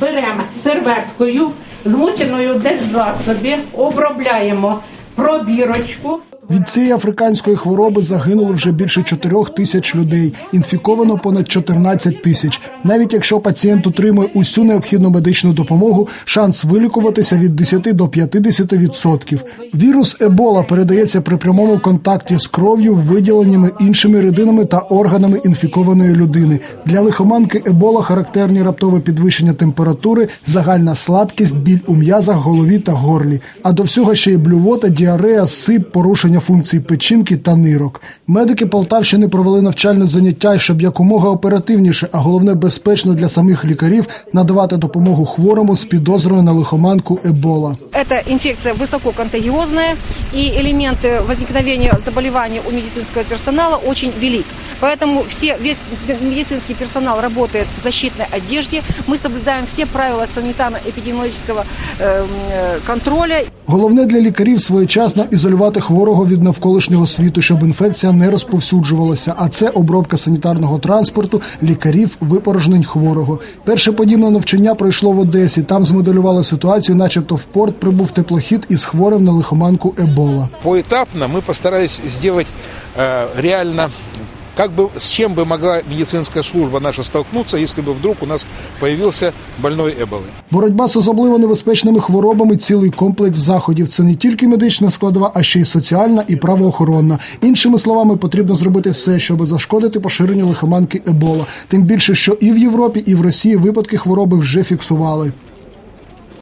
Беремо серветкою, змученою десь засобі, обробляємо пробірочку. Від цієї африканської хвороби загинуло вже більше 4 тисяч людей. Інфіковано понад 14 тисяч. Навіть якщо пацієнт отримує усю необхідну медичну допомогу, шанс вилікуватися від 10 до 50 відсотків. Вірус Ебола передається при прямому контакті з кров'ю, виділеннями іншими рідинами та органами інфікованої людини. Для лихоманки Ебола характерні раптове підвищення температури, загальна слабкість, біль у м'язах, голові та горлі. А до всього ще й блювота, діарея, сип, порушення функцій печінки та нирок. Медики Полтавщини провели навчальне заняття, щоб якомога оперативніше, а головне безпечно для самих лікарів надавати допомогу хворому з підозрою на лихоманку Ебола. Эта инфекция высококонтагиозная, и элементы возникновения заболевания у медицинского персонала очень велик. Поэтому все, весь медицинский персонал работает в защитной одежде. Мы соблюдаем все правила санитарно-эпидемиологического э, э, контроля. Головне для лікарів своєчасно ізолювати хворого від навколишнього світу, щоб інфекція не розповсюджувалася. А це обробка санітарного транспорту, лікарів, випорожнень хворого. Перше подібне навчання пройшло в Одесі. Там змоделювали ситуацію, начебто в порт прибув теплохід із хворим на лихоманку Ебола. Поэтапно мы постарались сделать э, реально как бы с чем бы могла медицинская служба наша столкнуться, если бы вдруг у нас появился больной Эболой. Боротьба з особливо небезпечними хворобами цілий комплекс заходів. Це не тільки медична складова, а ще й соціальна і правоохоронна. Іншими словами, потрібно зробити все, щоб зашкодити поширенню лихоманки Ебола. Тим більше, що і в Європі, і в Росії випадки хвороби вже фіксували.